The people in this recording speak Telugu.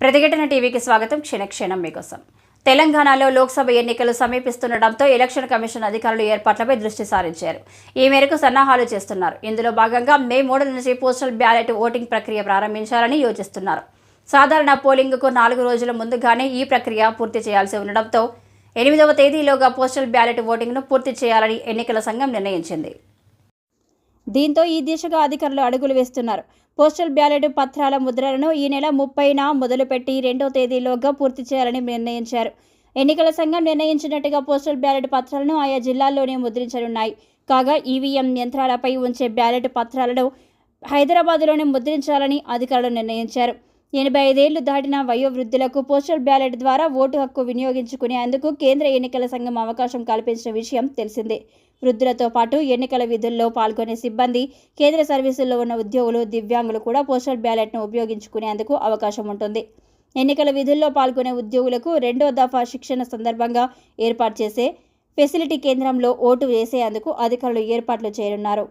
ప్రతిఘటన టీవీకి స్వాగతం. క్షణక్షణం మీకోసం. తెలంగాణలో లోక్సభ ఎన్నికలు సమీపిస్తుండటంతో ఎలక్షన్ కమిషన్ అధికారులు ఏర్పాట్లపై దృష్టి సారించారు. ఈ మేరకు సన్నాహాలు చేస్తున్నారు. ఇందులో భాగంగా మే మూడు నుంచి పోస్టల్ బ్యాలెట్ ఓటింగ్ ప్రక్రియ ప్రారంభించాలని యోచిస్తున్నారు. సాధారణ పోలింగ్కు నాలుగు రోజుల ముందుగానే ఈ ప్రక్రియ పూర్తి చేయాల్సి ఉండడంతో ఎనిమిదవ తేదీలోగా పోస్టల్ బ్యాలెట్ ఓటింగ్ను పూర్తి చేయాలని ఎన్నికల సంఘం నిర్ణయించింది. దీంతో ఈ దిశగా అధికారులు అడుగులు వేస్తున్నారు. పోస్టల్ బ్యాలెట్ పత్రాల ముద్రలను ఈ నెల ముప్పైన మొదలుపెట్టి రెండో తేదీలోగా పూర్తి చేయాలని నిర్ణయించారు. ఎన్నికల సంఘం నిర్ణయించినట్టుగా పోస్టల్ బ్యాలెట్ పత్రాలను ఆయా జిల్లాల్లోనే ముద్రించనున్నాయి. కాగా ఈవీఎం యంత్రాలపై ఉంచే బ్యాలెట్ పత్రాలను హైదరాబాద్లోనే ముద్రించాలని అధికారులు నిర్ణయించారు. ఎనభై ఐదేళ్ళు దాటిన వయోవృద్ధులకు పోస్టల్ బ్యాలెట్ ద్వారా ఓటు హక్కు వినియోగించుకునేందుకు కేంద్ర ఎన్నికల సంఘం అవకాశం కల్పించిన విషయం తెలిసిందే. వృద్ధులతో పాటు ఎన్నికల విధుల్లో పాల్గొనే సిబ్బంది కేంద్ర సర్వీసుల్లో ఉన్న ఉద్యోగులు దివ్యాంగులు కూడా పోస్టల్ బ్యాలెట్ను ఉపయోగించుకునేందుకు అవకాశం ఉంటుంది. ఎన్నికల విధుల్లో పాల్గొనే ఉద్యోగులకు రెండో దఫా శిక్షణ సందర్భంగా ఏర్పాటు చేసే ఫెసిలిటీ కేంద్రంలో ఓటు వేసేందుకు అధికారులు ఏర్పాట్లు చేయనున్నారు.